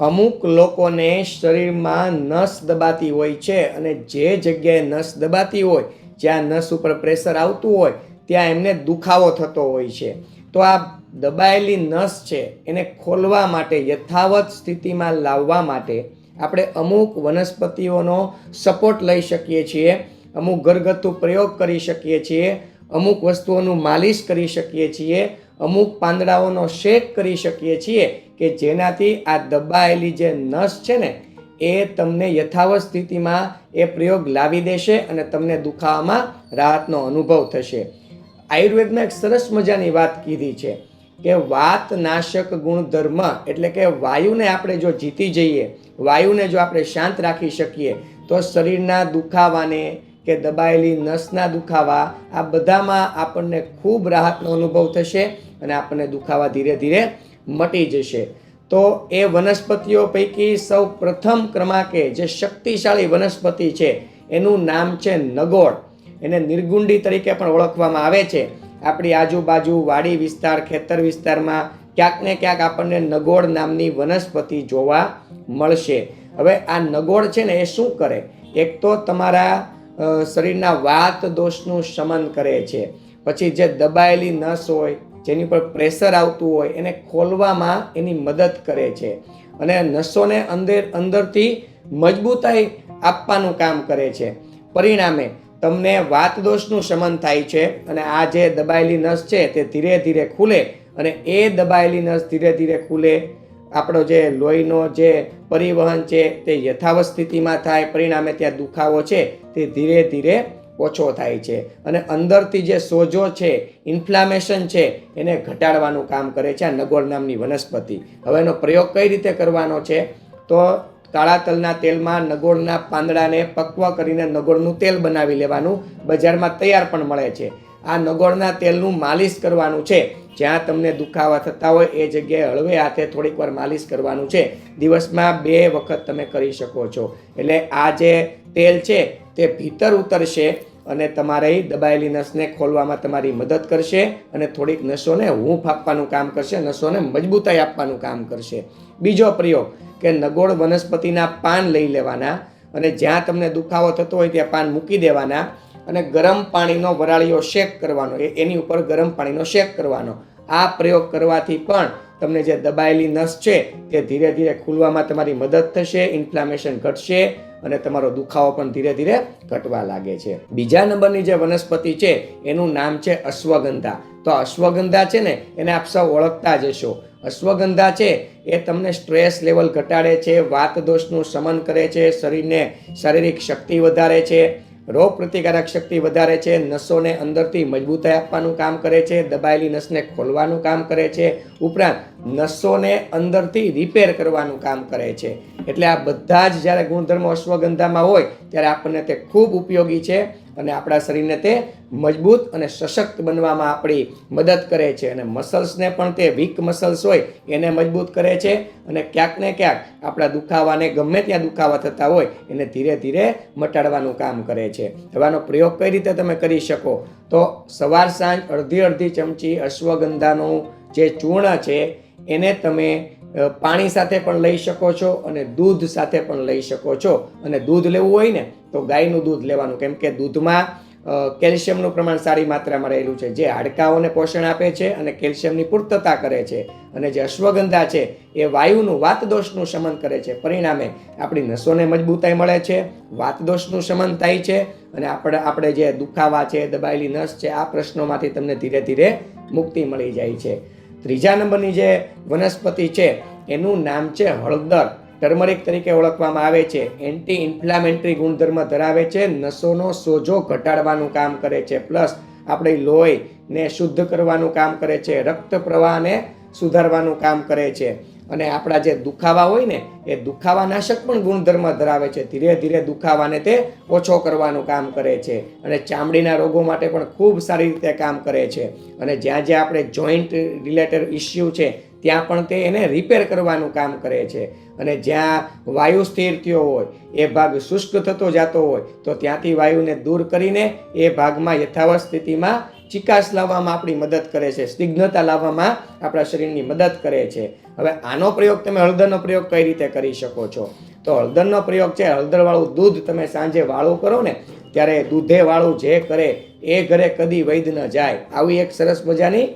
અમુક લોકોને શરીરમાં નસ દબાતી હોય છે અને જે જગ્યાએ નસ દબાતી હોય, જ્યાં નસ ઉપર પ્રેશર આવતું હોય, ત્યાં એમને દુખાવો થતો હોય છે. તો આ દબાયેલી નસ છે, એને ખોલવા માટે, યથાવત સ્થિતિમાં લાવવા માટે આપણે અમુક વનસ્પતિઓનો સપોર્ટ લઈ શકીએ છીએ, અમુક ઘરગથ્થુ પ્રયોગ કરી શકીએ છીએ, અમુક વસ્તુઓનું માલિશ કરી શકીએ છીએ, અમુક પાંદડાઓનો શેક કરી શકીએ છીએ કે જેનાથી આ દબાયેલી જે નસ છે ને, એ તમને યથાવત સ્થિતિમાં એ પ્રયોગ લાવી દેશે અને તમને દુખાવામાં રાહતનો અનુભવ થશે. આયુર્વેદમાં એક સરસ મજાની વાત કીધી છે કે વાત નાશક ગુણધર્મ એટલે કે વાયુને આપણે જો જીતી જઈએ, વાયુને જો આપણે શાંત રાખી શકીએ, તો શરીરના દુખાવાને કે દબાયેલી નસના દુખાવા, આ બધામાં આપણને ખૂબ રાહતનો અનુભવ થશે અને આપણને દુખાવા ધીરે ધીરે મટી જશે. તો એ વનસ્પતિઓ પૈકી સૌ પ્રથમ ક્રમાંકે જે શક્તિશાળી વનસ્પતિ છે, એનું નામ છે નગોળ. એને નિર્ગુંડી તરીકે પણ ઓળખવામાં આવે છે. આપણી આજુબાજુ વાડી વિસ્તાર, ખેતર વિસ્તારમાં ક્યાંક ને ક્યાંક આપણને નગોળ નામની વનસ્પતિ જોવા મળશે. હવે આ નગોળ છે ને એ શું કરે? એક તો તમારા શરીરના વાત દોષનું શમન કરે છે. પછી જે દબાયેલી નસ હોય જેની પર પ્રેશર આવતું હોય એને ખોલવામાં એની મદદ કરે છે. અને નસોને અંદર, અંદરથી મજબૂતાઈ આપવાનું કામ કરે છે. પરિણામે તમને વાત દોષનું શમન થાય છે અને આ જે દબાયેલી નસ છે તે ધીરે ધીરે ખુલે અને એ દબાયેલી નસ ધીરે ધીરે ખુલે. આપણો જે લોહીનો જે પરિવહન છે તે યથાવત સ્થિતિમાં થાય, પરિણામે ત્યાં દુખાવો છે તે ધીરે ધીરે ઓછો થાય છે. અને અંદરથી જે સોજો છે ઇન્ફ્લામેશન છે, એને ઘટાડવાનું કામ કરે છે આ નગોળ નામની વનસ્પતિ. હવે એનો પ્રયોગ કઈ રીતે કરવાનો છે? તો કાળા તલના તેલમાં નગોળના પાંદડાને પક્વ કરીને નગોળનું તેલ બનાવી લેવાનું. બજારમાં તૈયાર પણ મળે છે. આ નગોળના તેલનું માલિશ કરવાનું છે. જ્યાં તમને દુખાવા થતા હોય એ જગ્યાએ હળવે હાથે થોડીક વાર માલિશ કરવાનું છે. દિવસમાં બે વખત તમે કરી શકો છો. એટલે આ જે તેલ છે તે ભીતર ઉતરશે. અને તમારી દબાયેલી નસને ખોલવામાં તમારી મદદ કરશે અને થોડીક નસોને હૂંફ આપવાનું કામ કરશે, નસોને મજબૂતાઈ આપવાનું કામ કરશે. બીજો પ્રયોગ કે નગોળ વનસ્પતિના પાન લઈ લેવાના અને જ્યાં તમને દુખાવો થતો હોય ત્યાં પાન મૂકી દેવાના અને ગરમ પાણીનો વરાળીઓ શેક કરવાનો, એ એની ઉપર ગરમ પાણીનો શેક કરવાનો. આ પ્રયોગ કરવાથી પણ તમને જે દબાયેલી નસ છે તે ધીરે ધીરે ખુલવામાં તમારી મદદ થશે, ઇન્ફ્લામેશન ઘટશે અને તમારો દુખાવો પણ ધીરે ધીરે ઘટવા લાગે છે. બીજા નંબરની જે વનસ્પતિ છે, એનું નામ છે અશ્વગંધા. તો અશ્વગંધા છે ને, એને આપ સૌ ઓળખતા જ હશો. અશ્વગંધા છે, એ તમને સ્ટ્રેસ લેવલ ઘટાડે છે વાત દોષનું શમન કરે છે, શરીરને શારીરિક શક્તિ વધારે છે રોગ પ્રતિકારક શક્તિ વધારે છે, નસોને અંદરથી મજબૂતાઈ આપવાનું કામ કરે છે, દબાયેલી નસને ખોલવાનું કામ કરે છે, ઉપરાંત નસોને અંદરથી રિપેર કરવાનું કામ કરે છે. એટલે આ બધા જ જ્યારે ગુણધર્મો અશ્વગંધામાં હોય, ત્યારે આપણને તે ખૂબ ઉપયોગી છે. અને આપણા શરીરને તે મજબૂત અને સશક્ત બનવામાં આપણી મદદ કરે છે. અને મસલ્સને પણ તે વીક મસલ્સ હોય, એને મજબૂત કરે છે. અને ક્યાંક ને ક્યાંક આપણા દુખાવાને ગમે ત્યાં દુખાવા થતા હોય, એને ધીરે ધીરે મટાડવાનું કામ કરે છે. હવાનો પ્રયોગ કઈ રીતે તમે કરી શકો? તો સવાર સાંજ અડધી અડધી ચમચી અશ્વગંધાનું જે ચૂર્ણ છે, એને તમે પાણી સાથે પણ લઈ શકો છો અને દૂધ સાથે પણ લઈ શકો છો. અને દૂધ લેવું હોય ને, તો ગાયનું દૂધ લેવાનું. કેમ કે દૂધમાં કેલ્શિયમનું પ્રમાણ સારી માત્રામાં રહેલું છે. જે હાડકાઓને પોષણ આપે છે અને કેલ્શિયમની પૂર્તતા કરે છે. અને જે અશ્વગંધા છે, એ વાયુનું વાતદોષનું શમન કરે છે. પરિણામે આપણી નસોને મજબૂતાઈ મળે છે, વાતદોષનું શમન થાય છે અને આપણે આપણે જે દુખાવા છે, દબાયેલી નસ છે, આ પ્રશ્નોમાંથી તમને ધીરે ધીરે મુક્તિ મળી જાય છે. ત્રીજા નંબરની જે વનસ્પતિ છે, એનું નામ છે હળદર. ટર્મરિક તરીકે ઓળખવામાં આવે છે. એન્ટી ઇન્ફ્લામેન્ટરી ગુણધર્મ ધરાવે છે. નસોનો સોજો ઘટાડવાનું કામ કરે છે. પ્લસ આપણે લોહીને શુદ્ધ કરવાનું કામ કરે છે. રક્ત પ્રવાહને સુધારવાનું કામ કરે છે. અને આપણા જે દુખાવા હોય ને, એ દુખાવા નાશક પણ ગુણધર્મ ધરાવે છે. ધીરે ધીરે દુખાવાને તે ઓછો કરવાનું કામ કરે છે અને ચામડીના રોગો માટે પણ ખૂબ સારી રીતે કામ કરે છે. અને જ્યાં જ્યાં આપણે જોઈન્ટ રિલેટેડ ઇસ્યુ છે, ત્યાં પણ તે એને રિપેર કરવાનું કામ કરે છે. અને જ્યાં વાયુ સ્થિર થયો હોય, એ ભાગ શુષ્ક થતો જતો હોય, તો ત્યાંથી વાયુને દૂર કરીને એ ભાગમાં યથાવત સ્થિતિમાં ચિકાસ લાવવામાં આપણી મદદ કરે છે, સ્નિગ્ધતા લાવવામાં આપણા શરીરની મદદ કરે છે. હવે આનો પ્રયોગ તમે હળદરનો પ્રયોગ કઈ રીતે કરી શકો છો? તો હળદરનો પ્રયોગ છે, હળદરવાળું દૂધ તમે સાંજે વાળું કરો ને, ત્યારે દૂધે વાળું જે કરે એ ઘરે કદી વૈદ ન જાય. આવી એક સરસ મજાની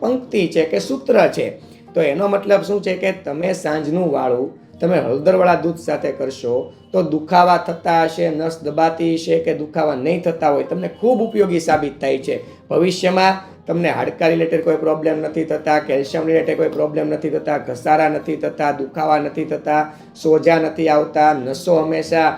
પંક્તિ છે કે સૂત્ર છે. તો એનો મતલબ શું છે કે તમે સાંજનું વાળું, તમે હળદરવાળા દૂધ સાથે કરશો, તો દુખાવા થતા હશે, નસ દબાતી હશે કે દુખાવા નહીં થતા હોય, તમને ખૂબ ઉપયોગી સાબિત થાય છે. ભવિષ્યમાં તમને હાડકા રિલેટેડ કોઈ પ્રોબ્લેમ નથી થતા કેલ્શિયમ રિલેટેડ કોઈ પ્રોબ્લેમ નથી થતા, ઘસારા નથી થતા, દુખાવા નથી થતા, સોજા નથી આવતા, નસો હંમેશા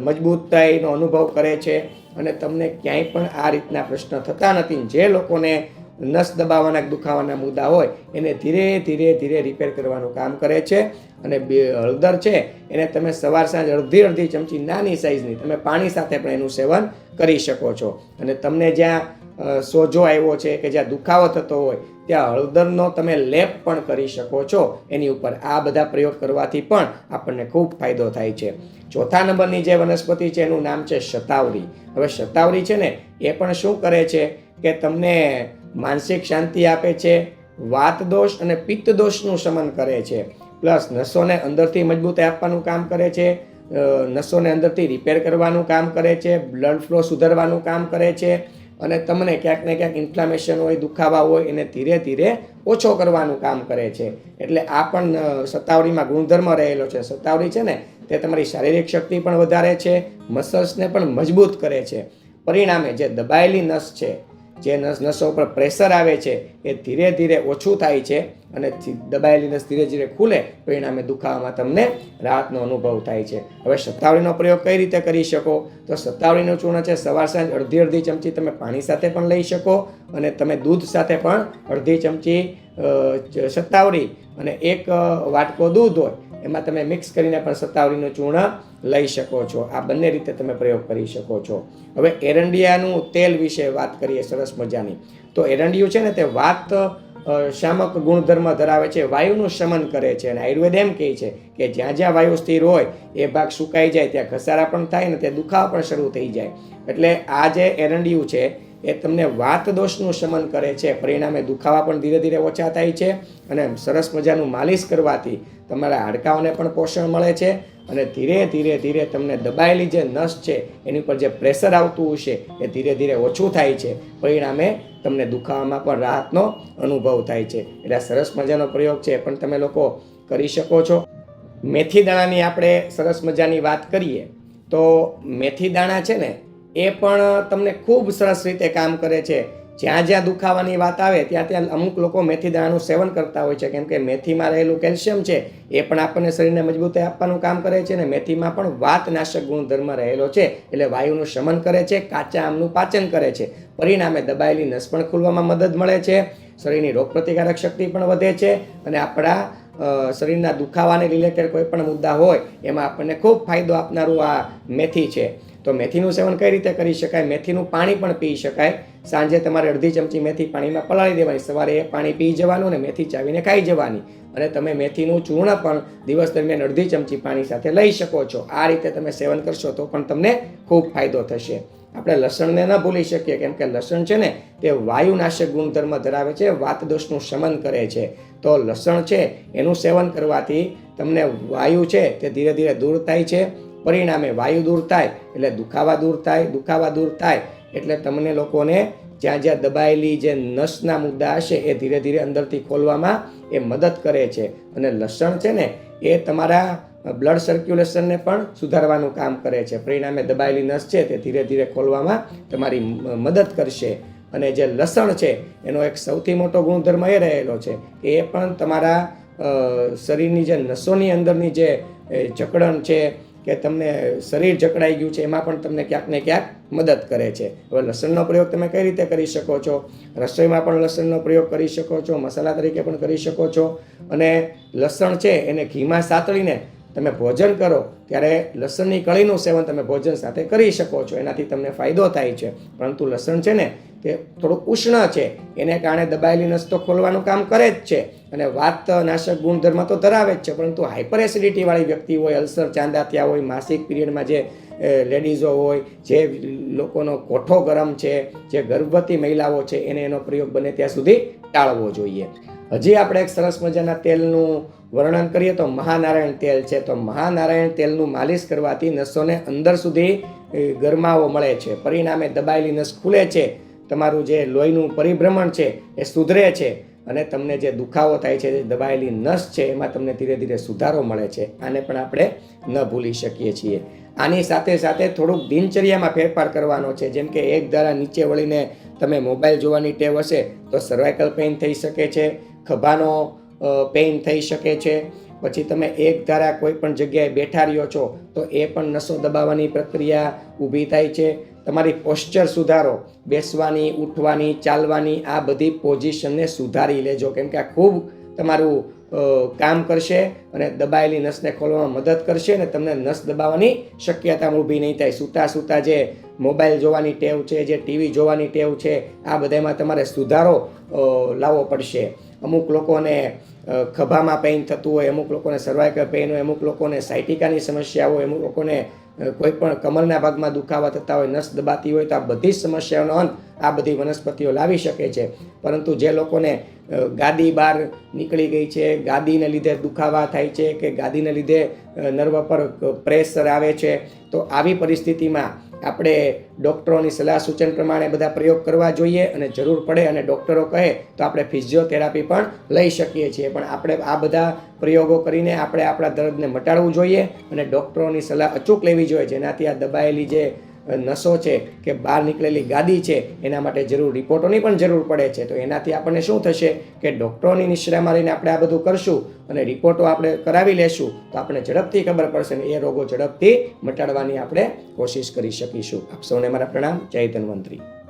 મજબૂતાઈનો અનુભવ કરે છે. અને તમને ક્યાંય પણ આ રીતના પ્રશ્ન થતા નથી. જે લોકોને નસ દબાવવાના દુખાવાના મુદ્દા હોય, એને ધીરે ધીરે ધીરે રિપેર કરવાનું કામ કરે છે. અને બે હળદર છે, એને તમે સવાર સાંજ અડધી અડધી ચમચી નાની સાઈઝની તમે પાણી સાથે પણ એનું સેવન કરી શકો છો. અને તમને જ્યાં સોજો આવ્યો છે કે જ્યાં દુખાવો થતો હોય, ત્યાં હળદરનો તમે લેપ પણ કરી શકો છો. એની ઉપર આ બધા પ્રયોગ કરવાથી પણ આપણને ખૂબ ફાયદો થાય છે. ચોથા નંબરની જે વનસ્પતિ છે, એનું નામ છે શતાવરી. હવે શતાવરી છે ને, એ પણ શું કરે છે કે તમને માનસિક શાંતિ આપે છે વાત દોષ અને પિત્ત દોષનું શમન કરે છે. પ્લસ નસોને અંદરથી મજબૂતી આપવાનું કામ કરે છે નસોને અંદરથી રિપેર કરવાનું કામ કરે છે બ્લડ ફ્લો સુધારવાનું કામ કરે છે અને તમને ક્યાંક ને ક્યાંક ઇન્ફ્લામેશન હોય દુખાવા હોય એને ધીરે ધીરે ઓછો કરવાનું કામ કરે છે. એટલે આ પણ અ, ગુણધર્મ રહેલો છે. સત્તાવરી છે ને તે તમારી શારીરિક શક્તિ પણ વધારે છે મસલ્સને પણ મજબૂત કરે છે. પરિણામે જે દબાયેલી નસ છે જે નસ, નસો ઉપર પ્રેશર આવે છે, એ ધીરે ધીરે ઓછું થાય છે અને દબાયેલી નસ ધીરે ધીરે ખુલે, પરિણામે દુખાવામાં તમને રાહતનો અનુભવ થાય છે. હવે સત્તાવળીનો પ્રયોગ કઈ રીતે કરી શકો? તો સત્તાવળીનું ચૂર્ણ છે, સવાર સાંજ અડધી અડધી ચમચી તમે પાણી સાથે પણ લઈ શકો અને તમે દૂધ સાથે પણ અડધી ચમચી સત્તાવળી અને એક વાટકો દૂધ હોય, એમાં તમે મિક્સ કરીને પણ સત્તાવળીનું ચૂર્ણ લઈ શકો છો. આ બંને રીતે તમે પ્રયોગ કરી શકો છો. હવે એરંડિયાનું તેલ વિશે વાત કરીએ સરસ મજાની. તો એરંડિયું છે ને તે વાત શામક ગુણધર્મ ધરાવે છે, વાયુનું શમન કરે છે અને આયુર્વેદ એમ કહે છે કે જ્યાં જ્યાં વાયુ સ્થિર હોય, એ ભાગ સુકાઈ જાય, ત્યાં ઘસારા પણ થાય ને ત્યાં દુખાવા પણ શરૂ થઈ જાય. એટલે આ જે એરંડિયું છે, એ તમને વાત દોષનું શમન કરે છે, પરિણામે દુખાવા પણ ધીરે ધીરે ઓછા થાય છે અને સરસ મજાનું માલિશ કરવાથી તમારા હાડકાઓને પણ પોષણ મળે છે અને ધીરે ધીરે ધીરે તમને દબાયેલી જે નસ છે, એની ઉપર જે પ્રેશર આવતું હશે એ ધીરે ધીરે ઓછું થાય છે. પરિણામે તમને દુખાવામાં પણ રાહતનો અનુભવ થાય છે. એટલે સરસ મજાનો પ્રયોગ છે પણ તમે લોકો કરી શકો છો. મેથી દાણાની આપણે સરસ મજાની વાત કરીએ, તો મેથી દાણા છે ને, એ પણ તમને ખૂબ સરસ રીતે કામ કરે છે. જ્યાં જ્યાં દુખાવાની વાત આવે, ત્યાં ત્યાં અમુક લોકો મેથી દાણાનું સેવન કરતા હોય છે. કેમ કે મેથીમાં રહેલું કેલ્શિયમ છે, એ પણ આપણને શરીરને મજબૂતી આપવાનું કામ કરે છે અને મેથીમાં પણ વાતનાશક ગુણધર્મ રહેલો છે. એટલે વાયુનું શમન કરે છે, કાચા આમનું પાચન કરે છે. પરિણામે દબાયેલી નસ પણ ખુલવામાં મદદ મળે છે, શરીરની રોગપ્રતિકારક શક્તિ પણ વધે છે અને આપણા શરીરના દુખાવાને રિલેટેડ કોઈ પણ મુદ્દા હોય, એમાં આપણને ખૂબ ફાયદો આપનારું આ મેથી છે. તો મેથીનું સેવન કઈ રીતે કરી શકાય? મેથીનું પાણી પણ પી શકાય. સાંજે તમારે અડધી ચમચી મેથી પાણીમાં પલાળી દેવાની. સવારે એ પાણી પી જવાનું અને મેથી ચાવીને ખાઈ જવાની. અને તમે મેથીનું ચૂર્ણ પણ દિવસ દરમિયાન અડધી ચમચી પાણી સાથે લઈ શકો છો. આ રીતે તમે સેવન કરશો તો પણ તમને ખૂબ ફાયદો થશે. આપણે લસણને ન ભૂલી શકીએ, કેમ કે લસણ છે ને, તે વાયુનાશક ગુણધર્મ ધરાવે છે વાત દોષનું શમન કરે છે. તો લસણ છે, એનું સેવન કરવાથી તમને વાયુ છે, તે ધીરે ધીરે દૂર થાય છે. પરિણામે વાયુ દૂર થાય, એટલે દુખાવા દૂર થાય, દુખાવા દૂર થાય એટલે તમને લોકોને જ્યાં જ્યાં દબાયેલી જે નસના મુદ્દા હશે એ ધીરે ધીરે અંદરથી ખોલવામાં એ મદદ કરે છે. અને લસણ છે ને, એ તમારા બ્લડ સર્ક્યુલેશનને પણ સુધારવાનું કામ કરે છે. પરિણામે દબાયેલી નસ છે તે ધીરે ધીરે ખોલવામાં તમારી મદદ કરશે. અને જે લસણ છે, એનો એક સૌથી મોટો ગુણધર્મ એ રહેલો છે કે એ પણ તમારા શરીરની જે નસોની અંદરની જે જકડન છે કે તમને શરીર જકડાઈ ગયું છે, એમાં પણ તમને ક્યાંક ને ક્યાંક મદદ કરે છે. હવે લસણનો પ્રયોગ તમે કઈ રીતે કરી શકો છો? રસોઈમાં પણ લસણનો પ્રયોગ કરી શકો છો, મસાલા તરીકે પણ કરી શકો છો. અને લસણ છે, એને ઘીમાં સાતળીને તમે ભોજન કરો, ત્યારે લસણની કળીનું સેવન તમે ભોજન સાથે કરી શકો છો. એનાથી તમને ફાયદો થાય છે. પરંતુ લસણ છે ને, તે થોડું ઉષ્ણ છે. એને કારણે દબાયેલી નસ તો ખોલવાનું કામ કરે જ છે. અને વાત નાશક ગુણધર્મ તો ધરાવે જ છે, પરંતુ હાઇપર એસિડિટીવાળી વ્યક્તિ હોય, અલ્સર ચાંદા થયા હોય, માસિક પીરિયડમાં જે લેડીઝો હોય, જે લોકોનો કોઠો ગરમ છે, જે ગર્ભવતી મહિલાઓ છે, એને એનો પ્રયોગ બને ત્યાં સુધી ટાળવો જોઈએ. હજી આપણે એક સરસ મજાના તેલનું વર્ણન કરીએ તો મહાનારાયણ તેલ છે, તો મહાનારાયણ તેલનું માલિશ કરવાથી નસોને અંદર સુધી ગરમાવો મળે છે. પરિણામે દબાયેલી નસ ખુલે છે. તમારું જે લોહીનું પરિભ્રમણ છે, એ સુધરે છે. અને તમને જે દુખાવો થાય છે, જે દબાયેલી નસ છે, એમાં તમને ધીરે ધીરે સુધારો મળે છે. આને પણ આપણે ન ભૂલી શકીએ છીએ. આની સાથે સાથે થોડુંક દિનચર્યામાં ફેરફાર કરવાનો છે. જેમ કે એક ધારા નીચે વળીને તમે મોબાઈલ જોવાની ટેવ હશે, તો સર્વાઇકલ પેઇન થઈ શકે છે, ખભાનો પેઇન થઈ શકે છે. પછી તમે એક ધારા કોઈ પણ જગ્યાએ બેઠા રહ્યો છો, તો એ પણ નસો દબાવવાની પ્રક્રિયા ઊભી થાય છે. તમારી પોસ્ચર સુધારો. બેસવાની, ઉઠવાની, ચાલવાની આ બધી પોઝિશનને સુધારી લેજો. કેમ કે આ ખૂબ તમારું કામ કરશે અને દબાયેલી નસને ખોલવામાં મદદ કરશે અને તમને નસ દબાવવાની શક્યતા ઊભી નહીં થાય. સૂતા સૂતા જે મોબાઈલ જોવાની ટેવ છે, જે ટીવી જોવાની ટેવ છે, આ બધામાં તમારે સુધારો લાવવો પડશે. અમુક લોકોને ખભામાં પેઇન થતું હોય, અમુક લોકોને સર્વાઇકલ પેઇન હોય, અમુક લોકોને સાયટિકાની સમસ્યા હોય, અમુક લોકોને કોઈ પણ કમરના ભાગમાં દુખાવા થતા હોય, નસ દબાતી હોય તો આ બધી જ સમસ્યાઓનો અંત આ બધી વનસ્પતિઓ લાવી શકે છે. પરંતુ જે લોકોને ગાદી બહાર નીકળી ગઈ છે, ગાદીને લીધે દુખાવા થાય છે કે ગાદીને લીધે નર્વ પર પ્રેશર આવે છે, તો આવી પરિસ્થિતિમાં આપણે ડૉક્ટરોની સલાહ સૂચન પ્રમાણે બધા પ્રયોગ કરવા જોઈએ અને જરૂર પડે અને ડૉક્ટરો કહે તો આપણે ફિઝિયોથેરાપી પણ લઈ શકીએ છીએ. પણ આપણે આ બધા પ્રયોગો કરીને આપણે આપણા દર્દને મટાડવું જોઈએ અને ડૉક્ટરોની સલાહ અચૂક લેવી જોઈએ. જેનાથી આ દબાયેલી જે નસો છે કે બહાર નીકળેલી ગાદી છે, એના માટે જરૂર રિપોર્ટોની પણ જરૂર પડે છે. તો એનાથી આપણને શું થશે કે ડૉક્ટરોની નિશ્ચયમાં રહીને આપણે આ બધું કરશું અને રિપોર્ટો આપણે કરાવી લેશું, તો આપણે ઝડપથી ખબર પડશે ને એ રોગો ઝડપથી મટાડવાની આપણે કોશિશ કરી શકીશું. આપ સૌને મારા પ્રણામ. જય ધન્વંતરી.